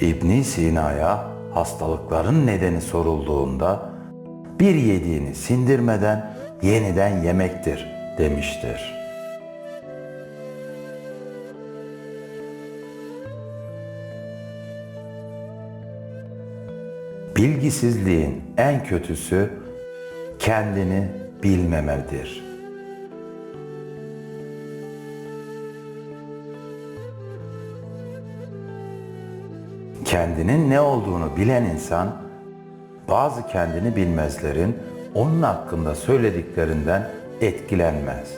İbn Sina'ya hastalıkların nedeni sorulduğunda bir yediğini sindirmeden yeniden yemektir demiştir. Bilgisizliğin en kötüsü kendini bilmemedir. Kendinin ne olduğunu bilen insan bazı kendini bilmezlerin onun hakkında söylediklerinden etkilenmez.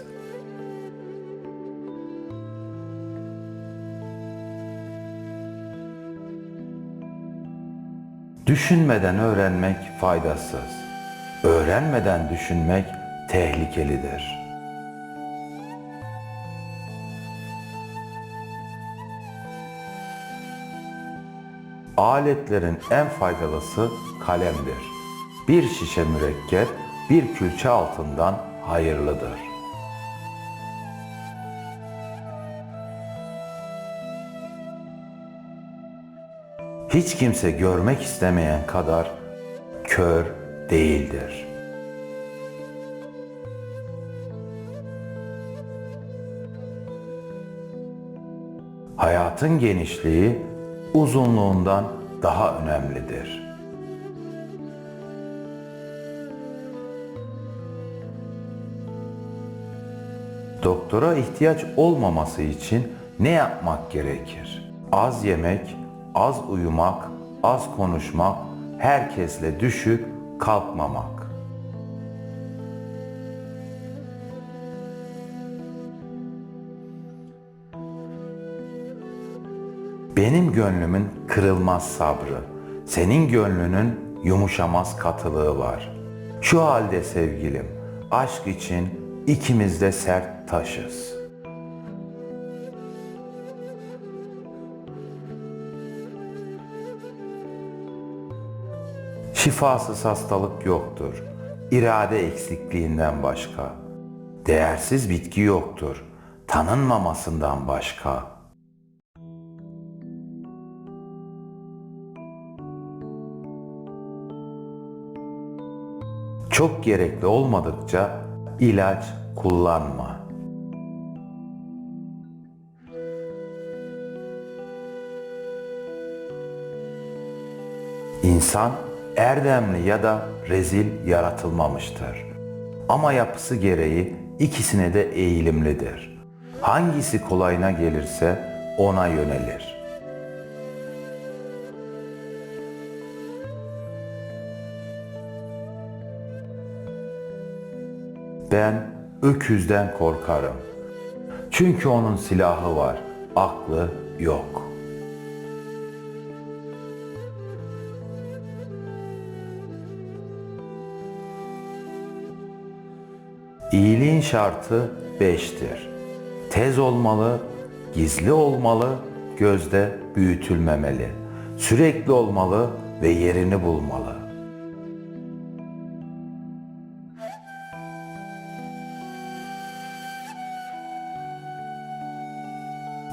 Düşünmeden öğrenmek faydasız. Öğrenmeden düşünmek tehlikelidir. Aletlerin en faydalısı kalemdir. Bir şişe mürekkep bir külçe altından hayırlıdır. Hiç kimse görmek istemeyen kadar kör değildir. Hayatın genişliği uzunluğundan daha önemlidir. Doktora ihtiyaç olmaması için ne yapmak gerekir? Az yemek, az uyumak, az konuşmak, herkesle düşük kalkmamak. Benim gönlümün kırılmaz sabrı, senin gönlünün yumuşamaz katılığı var. Şu halde sevgilim, aşk için ikimiz de sert taşız. Şifasız hastalık yoktur. İrade eksikliğinden başka. Değersiz bitki yoktur. Tanınmamasından başka. Çok gerekli olmadıkça ilaç kullanma. İnsan erdemli ya da rezil yaratılmamıştır. Ama yapısı gereği ikisine de eğilimlidir. Hangisi kolayına gelirse ona yönelir. Ben öküzden korkarım. Çünkü onun silahı var, aklı yok. İyiliğin şartı beştir. Tez olmalı, gizli olmalı, gözde büyütülmemeli. Sürekli olmalı ve yerini bulmalı.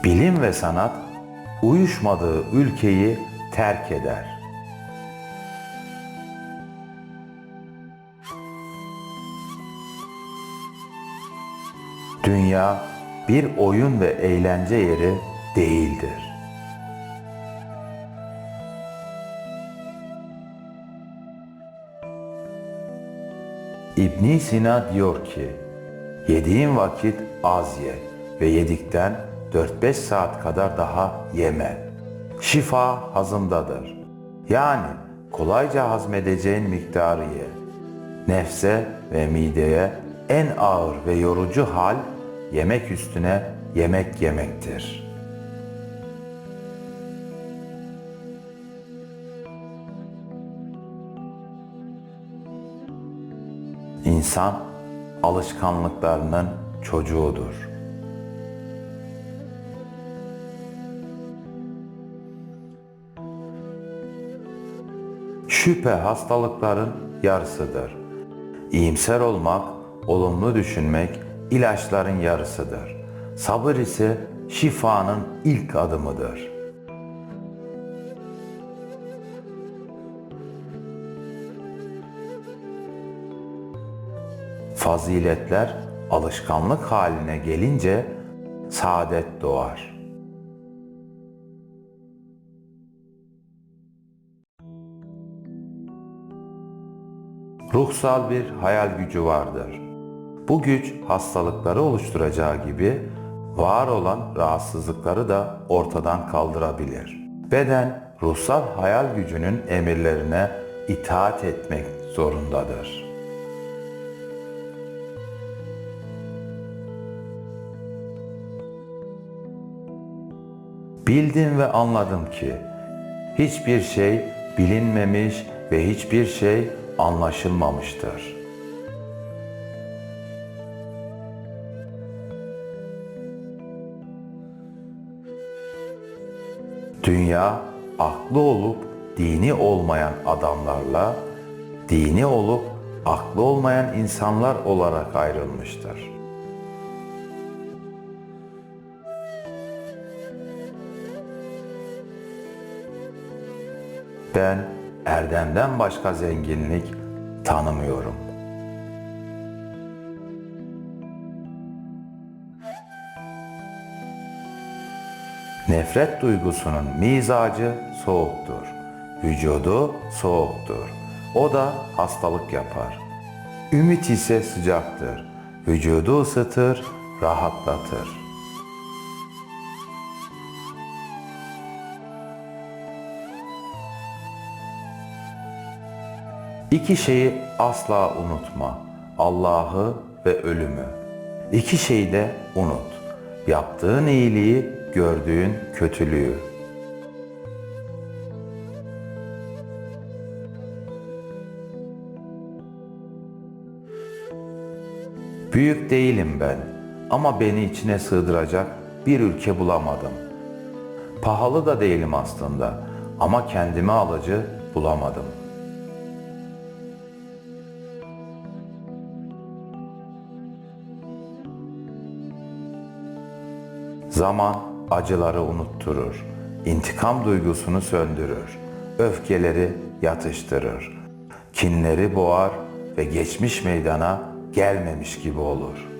Bilim ve sanat uyuşmadığı ülkeyi terk eder. Dünya bir oyun ve eğlence yeri değildir. İbn Sina diyor ki, yediğin vakit az ye ve yedikten 4-5 saat kadar daha yeme. Şifa hazımdadır. Yani kolayca hazmedeceğin miktarı ye. Nefse ve mideye en ağır ve yorucu hal yemek üstüne yemek yemektir. İnsan alışkanlıklarının çocuğudur. şüphe hastalıkların yarısıdır. İyimser olmak, olumlu düşünmek ilaçların yarısıdır. Sabır ise şifanın ilk adımıdır.'' faziletler alışkanlık haline gelince saadet doğar.'' Ruhsal bir hayal gücü vardır. Bu güç hastalıkları oluşturacağı gibi var olan rahatsızlıkları da ortadan kaldırabilir. Beden ruhsal hayal gücünün emirlerine itaat etmek zorundadır. Bildim ve anladım ki hiçbir şey bilinmemiş ve hiçbir şey anlaşılmamıştır. Dünya aklı olup dini olmayan adamlarla dini olup aklı olmayan insanlar olarak ayrılmıştır. Ben erdemden başka zenginlik tanımıyorum. Nefret duygusunun mizacı soğuktur. Vücudu soğuktur. O da hastalık yapar. Ümit ise sıcaktır. Vücudu ısıtır, rahatlatır. İki şeyi asla unutma. Allah'ı ve ölümü. İki şeyi de unut. Yaptığın iyiliği, gördüğün kötülüğü. Büyük değilim ben ama beni içine sığdıracak bir ülke bulamadım. Pahalı da değilim aslında ama kendime alıcı bulamadım. Zaman acıları unutturur, intikam duygusunu söndürür, öfkeleri yatıştırır, kinleri boğar ve geçmiş meydana gelmemiş gibi olur.''